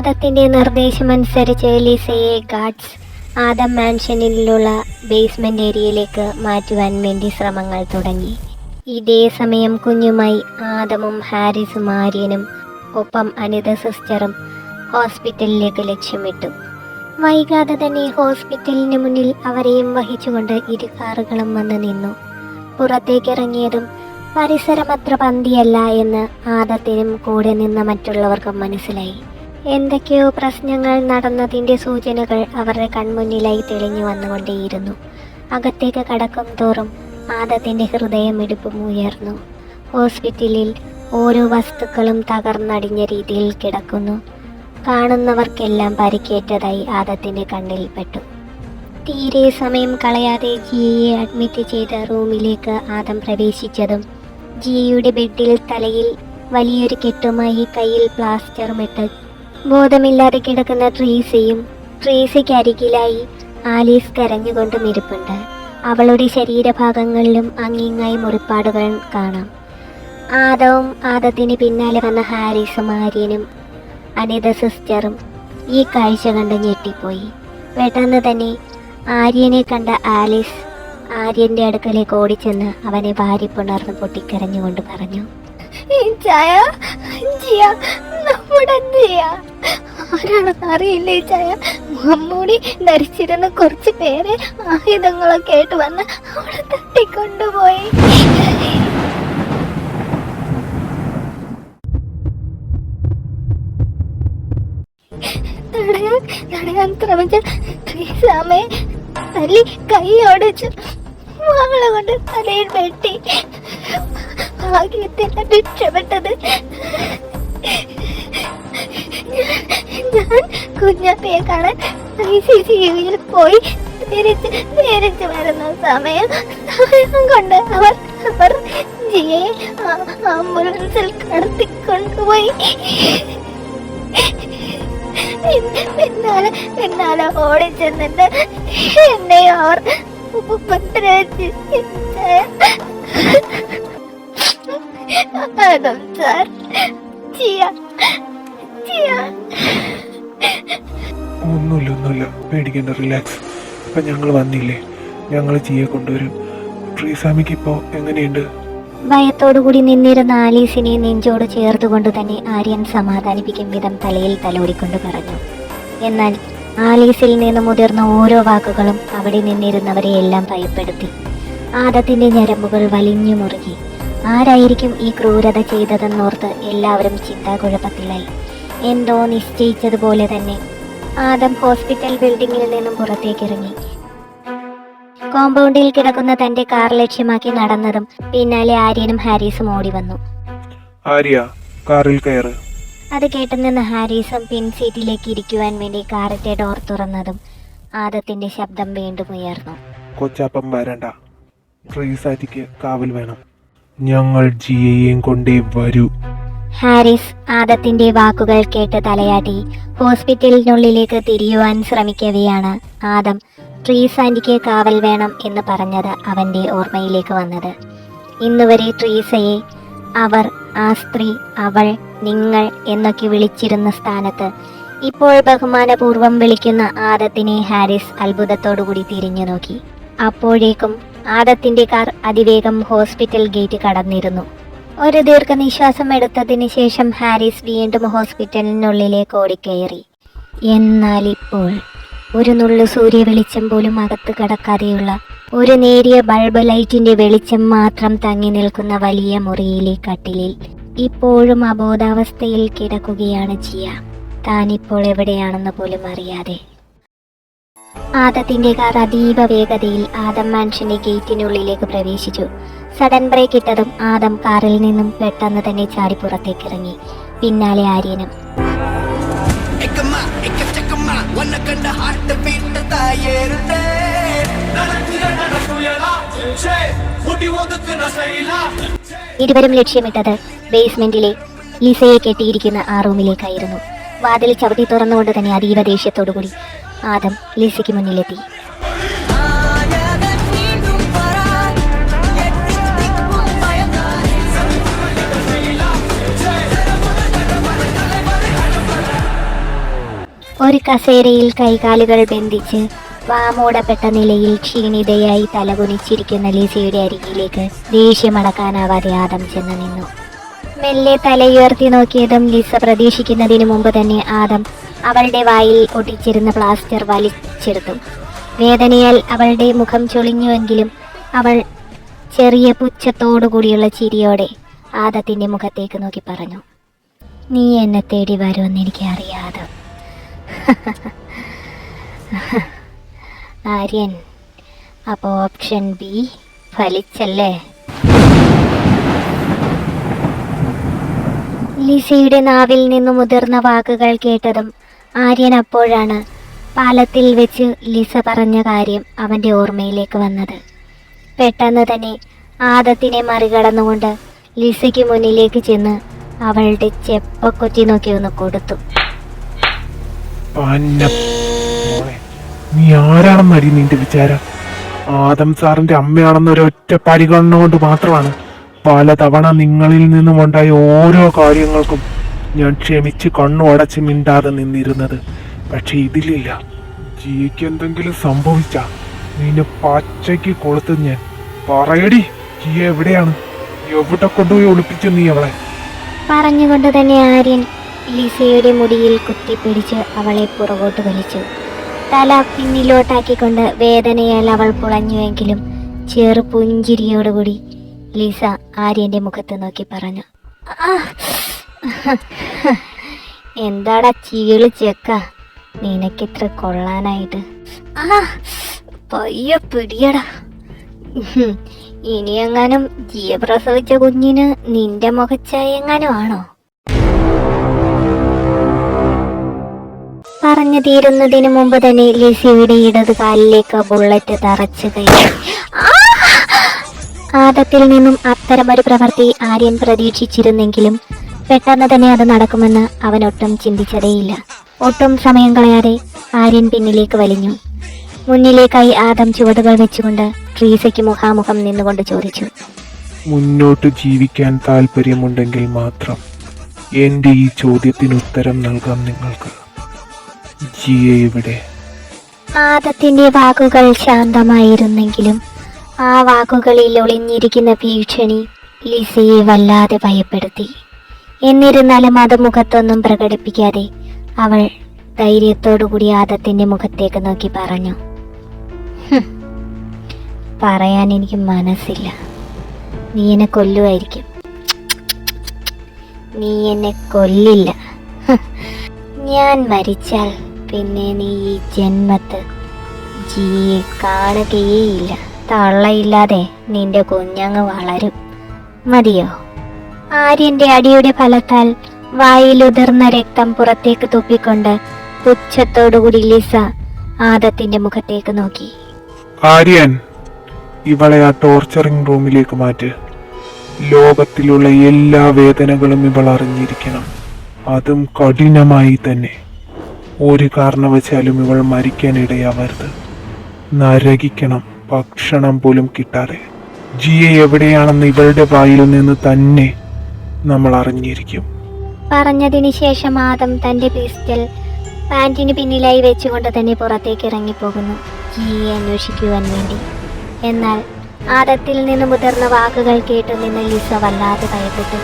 ആദത്തിന്റെ നിർദ്ദേശമനുസരിച്ച് ലിസയെ ഗാഡ്സ് ആദം മാൻഷനിലുള്ള ബേസ്മെന്റ് ഏരിയയിലേക്ക് മാറ്റുവാൻ വേണ്ടി ശ്രമങ്ങൾ തുടങ്ങി. ഇതേ സമയം കുഞ്ഞുമായി ആദമും ഹാരിസും ആര്യനും ഒപ്പം അനിത സിസ്റ്ററും ഹോസ്പിറ്റലിലേക്ക് ലക്ഷ്യമിട്ടു. വൈകാതെ തന്നെ ഹോസ്പിറ്റലിന് മുന്നിൽ അവരെയും വഹിച്ചുകൊണ്ട് ഇരു കാറുകളും വന്ന് നിന്നു. പുറത്തേക്കിറങ്ങിയതും പരിസരമത്ര പന്തിയല്ല എന്ന് ആദത്തിനും കൂടെ നിന്ന മറ്റുള്ളവർക്കും മനസ്സിലായി. എന്തൊക്കെയോ പ്രശ്നങ്ങൾ നടന്നതിന്റെ സൂചനകൾ അവരുടെ കൺമുന്നിലായി തെളിഞ്ഞു വന്നുകൊണ്ടേയിരുന്നു. അകത്തേക്ക് കടക്കും തോറും ആദത്തിന്റെ ഹൃദയമിടിപ്പും ഉയർന്നു. ഹോസ്പിറ്റലിൽ ഓരോ വസ്തുക്കളും തകർന്നടിഞ്ഞ രീതിയിൽ കിടക്കുന്നു. കാണുന്നവർക്കെല്ലാം പരിക്കേറ്റതായി ആദത്തിന്റെ കണ്ണിൽപ്പെട്ടു തീരെ സമയം കളയാതെ ജിയെ അഡ്മിറ്റ് ചെയ്ത റൂമിലേക്ക് ആദം പ്രവേശിച്ചതും ജിയുടെ ബെഡിൽ തലയിൽ വലിയൊരു കെട്ടുമായി കയ്യിൽ പ്ലാസ്റ്ററുമിട്ട് ബോധമില്ലാതെ കിടക്കുന്ന ട്രീസയും ട്രീസയ്ക്ക് അരികിലായി ആലീസ് കരഞ്ഞുകൊണ്ട് ഇരിപ്പുണ്ട്. അവളുടെ ശരീരഭാഗങ്ങളിലും അങ്ങിങ്ങായി മുറിപ്പാടുകൾ കാണാം. ആദവും ആദത്തിന് പിന്നാലെ വന്ന ഹാരിസും ആര്യനും അനിത സിസ്റ്ററും ഈ കാഴ്ച കണ്ട് ഞെട്ടിപ്പോയി. പെട്ടെന്ന് തന്നെ ആര്യനെ കണ്ട ആലീസ് ആര്യന്റെ അടുക്കലേക്ക് ഓടിച്ചെന്ന് അവനെ വാരിപ്പുണർന്ന് പൊട്ടിക്കരഞ്ഞുകൊണ്ട് പറഞ്ഞു ചായ ജിയ നമ്മുടെ ജിയ. ആരാണെന്ന് അറിയില്ല ചായ? മമ്മൂടി ധരിച്ചിരുന്ന കുറച്ച് പേരെ ആയുധങ്ങളൊക്കെ ആയിട്ട് വന്ന് അവളെ തട്ടിക്കൊണ്ടുപോയി. തടയാൻ തടയാൻ ശ്രമിച്ച ശ്രീസാമയെ തല്ലി കൈ ഒടിച്ചു അവളെ കൊണ്ട് തലയിൽ വെട്ടി. ഭാഗ്യത്തിലാണ് രക്ഷപ്പെട്ടത് ഞാൻ കുഞ്ഞപ്പയെ കാണാൻ ഐ സി സി യുവിൽ പോയി തിരിച്ച് തിരിച്ചു വരുന്ന സമയം സമയം കൊണ്ട് അവർ അവർ ജിയെ ആംബുലൻസിൽ കടത്തിക്കൊണ്ടുപോയി പിന്ന- പിന്നാലെ പിന്നാലെ ഓടിച്ചെന്നിട്ട് എന്നെ അവർ ഉപദ്രവിച്ച് അതും സാർ ജിയ ഒന്നുമില്ല ഒന്നുമില്ല പേടിക്കണ്ട റിലാക്സ് ഇപ്പം ഞങ്ങൾ വന്നില്ലേ? ഞങ്ങൾ ജിയെ കൊണ്ടുവരും. ട്രീസാമിക്ക് ഇപ്പോൾ എങ്ങനെയുണ്ട്? ഭയത്തോടുകൂടി നിന്നിരുന്ന ആലീസിനെ നെഞ്ചോട് ചേർത്തുകൊണ്ട് തന്നെ ആര്യൻ സമാധാനിപ്പിക്കും വിധം തലയിൽ തലോടിക്കൊണ്ട് പറഞ്ഞു. എന്നാൽ ആലീസിൽ നിന്ന് മുതിർന്ന ഓരോ വാക്കുകളും അവിടെ നിന്നിരുന്നവരെ എല്ലാം ഭയപ്പെടുത്തി. ആദത്തിന്റെ ഞരമ്പുകൾ വലിഞ്ഞു മുറുകി. ആരായിരിക്കും ഈ ക്രൂരത ചെയ്തതെന്നോർത്ത് എല്ലാവരും ചിന്താകുഴപ്പത്തിലായി. എന്തോ നിശ്ചയിച്ചതുപോലെ തന്നെ. ആദം ഹോസ്പിറ്റൽ ബിൽഡിങ്ങിൽ നിന്നും പുറത്തേക്ക് ഇറങ്ങി. കോമ്പൗണ്ടിൽ കിടക്കുന്ന തന്റെ കാർ ലക്ഷ്യമാക്കി നടന്നതും പിന്നാലെ ആര്യനും ഹാരിസും ഓടി വന്നു. ആര്യ കാറിൽ കയറ്. അത് കേട്ടു നിന്ന് ഹാരിസും പിൻ സീറ്റിലേക്ക് ഇരിക്കുവാൻ വേണ്ടി കാറിന്റെ ഡോർ തുറന്നതും ആദത്തിന്റെ ശബ്ദം വീണ്ടും ഉയർന്നു. കൊച്ചാപ്പം വരണ്ട. ട്രീസാറ്റിക്ക് കാവൽ വേണം. ഞങ്ങൾ ജിയെയും കൊണ്ടേ വരൂ. ഹാരിസ് ആദത്തിന്റെ വാക്കുകൾ കേട്ട് തലയാട്ടി ഹോസ്പിറ്റലിനുള്ളിലേക്ക് തിരിയുവാൻ ശ്രമിക്കവെയാണ് ആദം ട്രീസാൻഡിക്ക് കാവൽ വേണം എന്ന് പറഞ്ഞത് അവന്റെ ഓർമ്മയിലേക്ക് വന്നത്. ഇന്നുവരെ ട്രീസയെ അവർ ആ സ്ത്രീ അവൾ നിങ്ങൾ എന്നൊക്കെ വിളിച്ചിരുന്ന സ്ഥാനത്ത് ഇപ്പോൾ ബഹുമാനപൂർവം വിളിക്കുന്ന ആദത്തിനെ ഹാരിസ് അത്ഭുതത്തോടുകൂടി തിരിഞ്ഞു നോക്കി. അപ്പോഴേക്കും ആദത്തിന്റെ കാർ അതിവേഗം ഹോസ്പിറ്റൽ ഗേറ്റ് കടന്നിരുന്നു. ഒരു ദീർഘനിശ്വാസം എടുത്തതിന് ശേഷം ഹാരിസ് വീണ്ടും ഹോസ്പിറ്റലിനുള്ളിലേക്ക് ഓടിക്കയറി. എന്നാൽ ഇപ്പോൾ ഒരു നുള്ളു സൂര്യ വെളിച്ചം പോലും അകത്ത് കടക്കാതെയുള്ള ഒരു നേരിയ ബൾബ് ലൈറ്റിന്റെ വെളിച്ചം മാത്രം തങ്ങി നിൽക്കുന്ന വലിയ മുറിയിലെ കട്ടിലിൽ ഇപ്പോഴും അബോധാവസ്ഥയിൽ കിടക്കുകയാണ് ചിയ താനിപ്പോൾ എവിടെയാണെന്ന് പോലും അറിയാതെ ആദത്തിന്റെ കാർ അതീവ വേഗതയിൽ ആദം മാൻഷന്റെ ഗേറ്റിനുള്ളിലേക്ക് പ്രവേശിച്ചു. സഡൻ ബ്രേക്ക് ഇട്ടതും ആദം കാറിൽ നിന്നും പെട്ടെന്ന് തന്നെ ചാടി പുറത്തേക്ക് ഇറങ്ങി പിന്നാലെ ആര്യനും. ഇരുവരും ലക്ഷ്യമിട്ടത് ബേസ്മെന്റിലെ ലിസയെ കെട്ടിയിരിക്കുന്ന ആ റൂമിലേക്കായിരുന്നു. വാതിൽ ചവിട്ടി തുറന്നുകൊണ്ട് തന്നെ അതീവ ദേഷ്യത്തോടുകൂടി ആദം ലിസിക്ക് മുന്നിലെത്തി. ഒരു കസേരയിൽ കൈകാലുകൾ ബന്ധിച്ച് വാമൂടപ്പെട്ട നിലയിൽ ക്ഷീണിതയായി തലകുനിച്ചിരിക്കുന്ന ലിസയുടെ അരികിലേക്ക് ദേഷ്യമടക്കാനാവാതെ ആദം ചെന്ന് നിന്നു. മെല്ലെ തലയുയർത്തി നോക്കിയതും ലിസ പ്രതീക്ഷിക്കുന്നതിന് മുമ്പ് തന്നെ ആദം അവളുടെ വായിൽ ഒട്ടിച്ചിരുന്ന പ്ലാസ്റ്റർ വലിച്ചെടുത്തു. വേദനയാൽ അവളുടെ മുഖം ചൊളിഞ്ഞുവെങ്കിലും അവൾ ചെറിയ പുച്ഛത്തോടുകൂടിയുള്ള ചിരിയോടെ ആദത്തിന്റെ മുഖത്തേക്ക് നോക്കി പറഞ്ഞു നീ എന്നെ തേടി വരുമെന്ന് എനിക്ക് അറിയാതെ. ആര്യൻ അപ്പോൾ ഓപ്ഷൻ ബി ഫലിച്ചല്ലേ? ലിസയുടെ നാവിൽ നിന്നും മുതിർന്ന വാക്കുകൾ കേട്ടതും ആര്യൻ അപ്പോഴാണ് പാലത്തിൽ വെച്ച് ലിസ പറഞ്ഞ കാര്യം അവന്റെ ഓർമ്മയിലേക്ക് വന്നത്. പെട്ടെന്ന് തന്നെ ആദത്തിനെ മറികടന്നുകൊണ്ട് ലിസയ്ക്ക് മുന്നിലേക്ക് ചെന്ന് അവളുടെ ചെപ്പക്കൊറ്റി നോക്കി ഒന്ന് കൊടുത്തു. നീ ആരാണെന്നടി നിന്റെ വിചാരം? ആദം സാറിന്റെ അമ്മയാണെന്ന ഒറ്റ പരിഗണന കൊണ്ട് മാത്രമാണ്. പലതവണ നിങ്ങളിൽ നിന്നും ഉണ്ടായ ഓരോ കാര്യങ്ങൾക്കും ഞാൻ ക്ഷമിച്ച് കണ്ണു അടച്ച് മിണ്ടാതെ നിന്നിരുന്നത്. പക്ഷെ ഇതിലില്ല. ജിക്ക് എന്തെങ്കിലും സംഭവിച്ച നിന്നെ പച്ചയ്ക്ക് കൊളുത്ത് ഞാൻ. പറയടി ജി എവിടെയാണ്? എവിടെ കൊണ്ടുപോയി ഒളിപ്പിച്ചു നീ അവളെ? പറഞ്ഞുകൊണ്ട് തന്നെ ആര്യൻ ലിസയുടെ മുടിയിൽ കുത്തിപ്പിടിച്ച് അവളെ പുറകോട്ട് വലിച്ചു. തല പിന്നിലോട്ടാക്കിക്കൊണ്ട് വേദനയാൽ അവൾ പുളഞ്ഞുവെങ്കിലും ചെറു പുഞ്ചിരിയോടുകൂടി ലിസ ആര്യന്റെ മുഖത്ത് നോക്കി പറഞ്ഞു. എന്താടാ ചീളി ചെക്ക? നിനക്കിത്ര കൊള്ളാനായിട്ട്. പയ്യ പിടിയടാ. ഇനിയെങ്ങാനും ജിയ പ്രസവിച്ച കുഞ്ഞിന് നിന്റെ മുഖച്ചായ എങ്ങാനും ആണോ? പറഞ്ഞു തീരുന്നതിന് മുമ്പ് തന്നെ ലിസിയുടെ ഇടത് കാലിലേക്ക് ബുള്ളറ്റ് തറച്ചു കയറി! ആദത്തിൽ നിന്നും അത്തരമൊരു പ്രവൃത്തി ആര്യൻ പ്രതീക്ഷിച്ചിരുന്നെങ്കിലും പെട്ടെന്ന് തന്നെ അത് നടക്കുമെന്ന് അവൻ ഒട്ടും ചിന്തിച്ചതേയില്ല. ഒട്ടും സമയം കളയാതെ ആര്യൻ പിന്നിലേക്ക് വലിഞ്ഞു. മുന്നിലേക്കായി ആദം ചുവടുകൾ വെച്ചുകൊണ്ട് ട്രീസയ്ക്ക് മുഖാമുഖം നിന്നുകൊണ്ട് ചോദിച്ചു. മുന്നോട്ട് ജീവിക്കാൻ താല്പര്യമുണ്ടെങ്കിൽ മാത്രം എന്റെ ഈ ചോദ്യത്തിന് ഉത്തരം നൽകാം നിങ്ങൾക്ക്. ജിയെ ഇവിടെ. ആദത്തിന്റെ വാക്കുകൾ ശാന്തമായിരുന്നെങ്കിലും ആ വാക്കുകളിൽ ഒളിഞ്ഞിരിക്കുന്ന ഭീഷണി ലിസയെ വല്ലാതെ ഭയപ്പെടുത്തി. എന്നിരുന്നാലും അത് മുഖത്തൊന്നും പ്രകടിപ്പിക്കാതെ അവൾ ധൈര്യത്തോടുകൂടി ആദത്തിന്റെ മുഖത്തേക്ക് നോക്കി പറഞ്ഞു. പറയാൻ എനിക്ക് മനസ്സില്ല. നീ എന്നെ കൊല്ലുമായിരിക്കും. നീ എന്നെ കൊല്ലില്ല. ഞാൻ മരിച്ചാൽ പിന്നെ നീ ഈ ജന്മത്ത് ജിയെ കാണുകയേയില്ല. തള്ളയില്ലാതെ നിന്റെ കുഞ്ഞങ്ങ് വളരും. മതിയോ? ആര്യന്റെ അടിയുടെ ഫലത്താൽ വായിലുതിർന്ന രക്തം പുറത്തേക്ക് തുപ്പിക്കൊണ്ട് പുച്ഛത്തോടുകൂടി ലിസ ആദത്തിന്റെ മുഖത്തേക്ക് നോക്കി. ആര്യൻ ഇവളെ ആ ടോർച്ചറിംഗ് റൂമിലേക്ക് മാറ്റ്. ലോകത്തിലുള്ള എല്ലാ വേദനകളും ഇവൾ അറിഞ്ഞിരിക്കണം. അതും കഠിനമായി തന്നെ. ഒരു കാരണവശാലും ഇവൾ മരിക്കാൻ ഇടയാവരുത് നരകിക്കണം. ഭക്ഷണം പോലും കിട്ടാതെ. ജിയെ എവിടെയാണെന്ന് ഇവളുടെ വായിൽ നിന്ന് തന്നെ നമ്മൾ അറിഞ്ഞിരിക്കും. പറഞ്ഞതിന് ശേഷം ആദം തന്റെ പിസ്റ്റൽ പാന്റിന് പിന്നിലായി വെച്ചുകൊണ്ട് തന്നെ പുറത്തേക്ക് ഇറങ്ങിപ്പോകുന്നു. ജിയെ അന്വേഷിക്കുവാൻ വേണ്ടി. എന്നാൽ ആദത്തിൽ നിന്ന് മുതിർന്ന വാക്കുകൾ കേട്ടു നിന്ന് ലിസ വല്ലാതെ ഭയപ്പെട്ടു.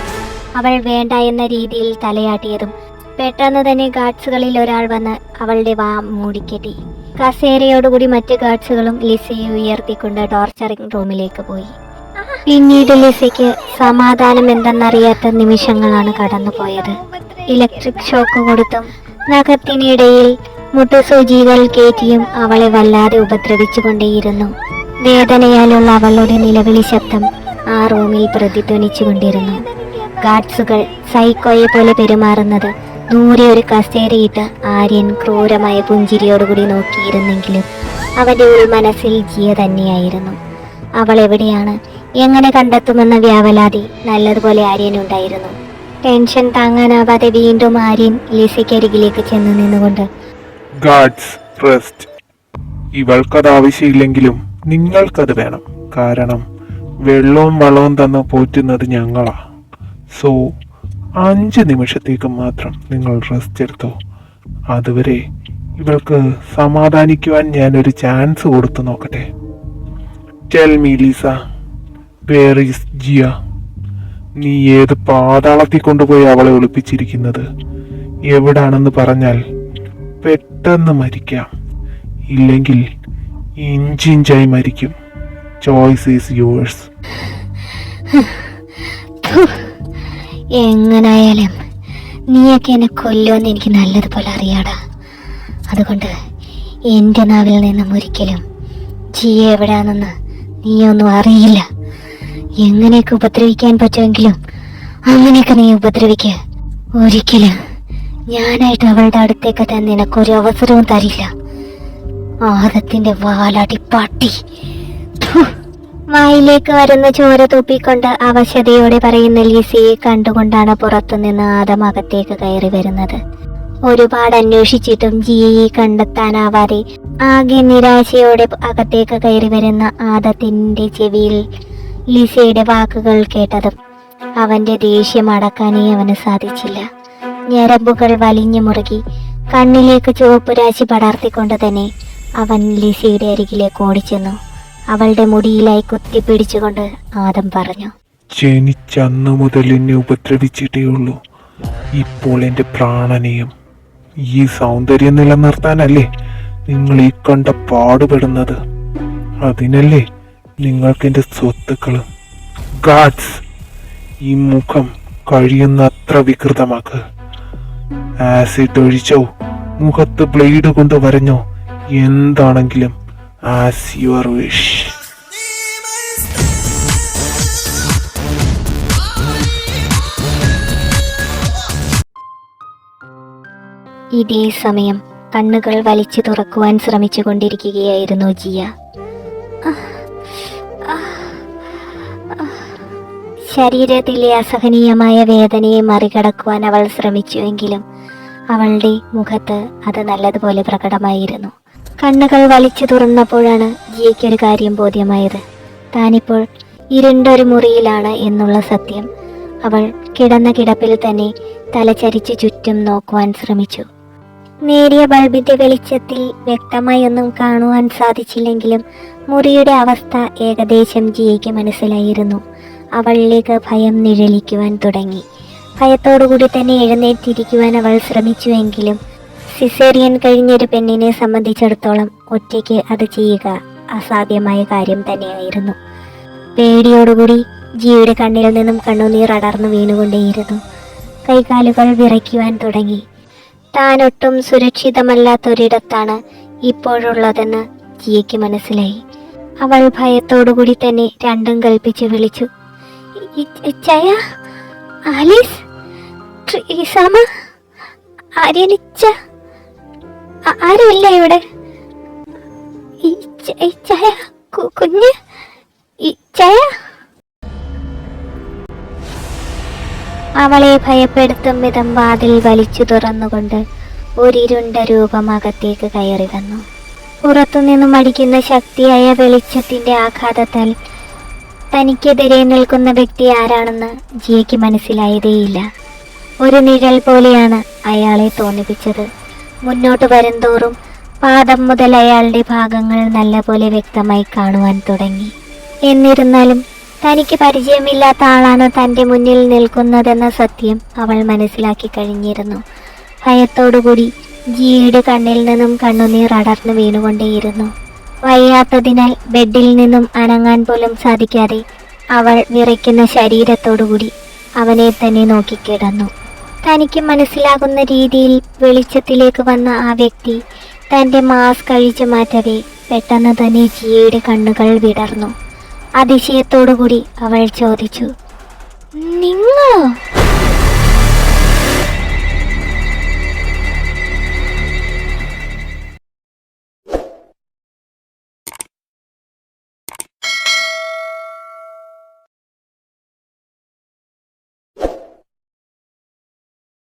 അവൾ വേണ്ട എന്ന രീതിയിൽ തലയാട്ടിയതും പെട്ടെന്ന് തന്നെ ഗാർഡ്സുകളിൽ ഒരാൾ വന്ന് അവളുടെ വാ മൂടിക്കെട്ടി. കസേരയോടുകൂടി മറ്റ് ഗാർഡ്സുകളും ലിസയെ ഉയർത്തിക്കൊണ്ട് ടോർച്ചറിംഗ് റൂമിലേക്ക് പോയി. പിന്നീട് ലിസയ്ക്ക് സമാധാനം എന്തെന്നറിയാത്ത നിമിഷങ്ങളാണ് കടന്നുപോയത്. ഇലക്ട്രിക് ഷോക്ക് കൊടുത്തും നഖത്തിനിടയിൽ മുട്ടുസൂചികൾ കയറ്റിയും അവളെ വല്ലാതെ ഉപദ്രവിച്ചുകൊണ്ടേയിരുന്നു. വേദനയാലുള്ള അവളുടെ നിലവിളി ശബ്ദം ആ റൂമിൽ പ്രതിധ്വനിച്ചുകൊണ്ടിരുന്നു. ഗാർഡ്സുകൾ സൈക്കോയെ പോലെ പെരുമാറുന്നത് ദൂരെ ഒരു കസേരയിട്ട് ആര്യൻ ക്രൂരമായ പുഞ്ചിരിയോടുകൂടി നോക്കിയിരുന്നെങ്കിലും അവന്റെ ഉൾമനസ്സിൽ ജിയ തന്നെയായിരുന്നു. അവൾ എവിടെയാണ്? എങ്ങനെ കണ്ടെത്തുമെന്ന വ്യാവലാതി നല്ലതുപോലെ ആര്യനുണ്ടായിരുന്നു. ടെൻഷൻ താങ്ങാനാവാതെ വീണ്ടും ആര്യൻ ലിസയ്ക്കരികിലേക്ക് ചെന്ന് നിന്നുകൊണ്ട് ഇവൾക്കത് ആവശ്യമില്ലെങ്കിലും നിങ്ങൾക്കത് വേണം. കാരണം വെള്ളവും വളവും തന്ന് പോറ്റുന്നത് ഞങ്ങളാ. സോ അഞ്ച് നിമിഷത്തേക്ക് മാത്രം നിങ്ങൾ റെസ്റ്റ് എടുത്തോ. അതുവരെ ഇവൾക്ക് സമാധാനിക്കുവാൻ ഞാനൊരു ചാൻസ് കൊടുത്തു നോക്കട്ടെ. Tell me Lisa where is Jiya നീ ഏത് പാതാളത്തിൽ കൊണ്ടുപോയി അവളെ ഒളിപ്പിച്ചിരിക്കുന്നത്? എവിടാണെന്ന് പറഞ്ഞാൽ പെട്ടെന്ന് മരിക്കാം. ഇല്ലെങ്കിൽ ഇഞ്ചിഞ്ചായി മരിക്കും. ചോയ്സ് ഈസ് യുവേഴ്സ് എങ്ങനായാലും നീയൊക്കെ എന്നെ കൊല്ലുമെന്ന് എനിക്ക് നല്ലതുപോലെ അറിയാടാ. അതുകൊണ്ട് എന്റെ നാവിൽ നിന്നും ഒരിക്കലും ജിയ എവിടെയാണെന്ന് നീയൊന്നും അറിയില്ല. എങ്ങനെയൊക്കെ ഉപദ്രവിക്കാൻ പറ്റുമെങ്കിലും അങ്ങനെയൊക്കെ നീ ഉപദ്രവിക്കുക ഒരിക്കലും ഞാനായിട്ട് അവളുടെ അടുത്തേക്ക് തന്നെ നിനക്കൊരു അവസരവും തരില്ല. ആദത്തിന്റെ വാലാടി പാട്ടി. വായിലേക്ക് വരുന്ന ചോര തൂപ്പിക്കൊണ്ട് അവശതയോടെ പറയുന്ന ലിസിയെ കണ്ടുകൊണ്ടാണ് പുറത്തുനിന്ന് ആദം അകത്തേക്ക് കയറി വരുന്നത്. ഒരുപാട് അന്വേഷിച്ചിട്ടും ജിയെ കണ്ടെത്താനാവാതെ ആകെ നിരാശയോടെ അകത്തേക്ക് കയറി വരുന്ന ആദത്തിന്റെ ചെവിയിൽ ലിസയുടെ വാക്കുകൾ കേട്ടതും അവന്റെ ദേഷ്യം അടക്കാനേ അവന് സാധിച്ചില്ല. ഞരമ്പുകൾ വലിഞ്ഞു മുറുകി കണ്ണിലേക്ക് ചുവപ്പ് രാശി പടർത്തിക്കൊണ്ട് തന്നെ അവൻ ലിസയുടെ അരികിലേക്ക് ഓടിച്ചെന്നു. അവളുടെ മുടിയിലായി കുത്തിപ്പിടിച്ചുകൊണ്ട് ആദം പറഞ്ഞു. ജനിച്ചന്ന് മുതൽ എന്നെ ഉപദ്രവിച്ചിട്ടേ ഉള്ളൂ ഇപ്പോൾ എന്റെ പ്രാണനെയും ഈ സൗന്ദര്യം നിലനിർത്താനല്ലേ നിങ്ങൾ ഈ കണ്ട പാടുപെടുന്നത്? അതിനല്ലേ നിങ്ങൾക്ക് എന്റെ സ്വത്തുക്കൾ? ഗാഡ്സ് ഈ മുഖം കഴിയുന്നത്ര വികൃതമാക്ക്. ആസിഡ് ഒഴിച്ചോ? മുഖത്ത് ബ്ലേഡ് കൊണ്ട് വരഞ്ഞോ? എന്താണെങ്കിലും ആസ് യുവർ വിഷ്. ഇതേ സമയം കണ്ണുകൾ വലിച്ചു തുറക്കുവാൻ ശ്രമിച്ചു കൊണ്ടിരിക്കുകയായിരുന്നു ജിയ ശരീരത്തിലെ അസഹനീയമായ വേദനയെ മറികടക്കുവാൻ അവൾ ശ്രമിച്ചുവെങ്കിലും അവളുടെ മുഖത്ത് അത് നല്ലതുപോലെ പ്രകടമായിരുന്നു. കണ്ണുകൾ വലിച്ചു തുറന്നപ്പോഴാണ് ജിയയ്ക്കൊരു കാര്യം ബോധ്യമായത്. താനിപ്പോൾ ഇരുണ്ടൊരു മുറിയിലാണ് എന്നുള്ള സത്യം. അവൾ കിടന്ന കിടപ്പിൽ തന്നെ തലചരിച്ച് ചുറ്റും നോക്കുവാൻ ശ്രമിച്ചു. നേരിയ ബൾബിന്റെ വെളിച്ചത്തിൽ വ്യക്തമായി ഒന്നും കാണുവാൻ സാധിച്ചില്ലെങ്കിലും മുറിയുടെ അവസ്ഥ ഏകദേശം ജിയയ്ക്ക് മനസ്സിലായിരുന്നു. അവളിലേക്ക് ഭയം നിഴലിക്കുവാൻ തുടങ്ങി. ഭയത്തോടുകൂടി തന്നെ എഴുന്നേറ്റിരിക്കുവാൻ അവൾ ശ്രമിച്ചുവെങ്കിലും സിസേറിയൻ കഴിഞ്ഞൊരു പെണ്ണിനെ സംബന്ധിച്ചിടത്തോളം ഒറ്റയ്ക്ക് അത് ചെയ്യുക അസാധ്യമായ കാര്യം തന്നെയായിരുന്നു. പേടിയോടുകൂടി ജിയുടെ കണ്ണിൽ നിന്നും കണ്ണുനീർ അടർന്നു വീണുകൊണ്ടേയിരുന്നു. കൈകാലുകൾ വിറയ്ക്കുവാൻ തുടങ്ങി. സുരക്ഷിതമല്ലാത്ത സുരക്ഷിതമല്ലാത്തൊരിടത്താണ് ഇപ്പോഴുള്ളതെന്ന് ജിയയ്ക്ക് മനസ്സിലായി. അവൾ ഭയത്തോടുകൂടി തന്നെ രണ്ടും കൽപ്പിച്ച് വിളിച്ചു. "ഇ- ഇ- ചയ? ആലീസ്? ട്രീസാമ ആര്യനിച്ച? ആരുമില്ല ഇവിടെ? ചയ? കുഞ്ഞ്? ചയ? അവളെ ഭയപ്പെടുത്തും വിധം വാതിൽ വലിച്ചു തുറന്നുകൊണ്ട് ഒരിരുണ്ട രൂപം അകത്തേക്ക് കയറി വന്നു. പുറത്തുനിന്നും അടിക്കുന്ന ശക്തിയായ വെളിച്ചത്തിന്റെ ആഘാതത്താൽ തനിക്കെതിരെ നിൽക്കുന്ന വ്യക്തി ആരാണെന്ന് ജിയയ്ക്ക് മനസ്സിലായതേയില്ല. ഒരു നിഴൽ പോലെയാണ് അയാളെ തോന്നിപ്പിച്ചത്. മുന്നോട്ട് വരുംതോറും പാദം മുതൽ അയാളുടെ ഭാഗങ്ങൾ നല്ലപോലെ വ്യക്തമായി കാണുവാൻ തുടങ്ങി. എന്നിരുന്നാലും തനിക്ക് പരിചയമില്ലാത്ത ആളാണ് തന്റെ മുന്നിൽ നിൽക്കുന്നതെന്ന സത്യം അവൾ മനസ്സിലാക്കി കഴിഞ്ഞിരുന്നു. ഭയത്തോടുകൂടി ജിയുടെ കണ്ണിൽ നിന്നും കണ്ണുനീർ അടർന്നു വീണുകൊണ്ടേയിരുന്നു. വയ്യാത്തതിനാൽ ബെഡിൽ നിന്നും അനങ്ങാൻ പോലും സാധിക്കാതെ അവൾ വിറയ്ക്കുന്ന ശരീരത്തോടുകൂടി അവനെ തന്നെ നോക്കിക്കിടന്നു. തനിക്ക് മനസ്സിലാകുന്ന രീതിയിൽ വെളിച്ചത്തിലേക്ക് വന്ന ആ വ്യക്തി തന്റെ മാസ്ക് അഴിച്ചു മാറ്റവേ പെട്ടെന്ന് തന്നെ ജിയയുടെ കണ്ണുകൾ വിടർന്നു. അതിശയത്തോടുകൂടി അവൾ ചോദിച്ചു നിങ്ങളോ?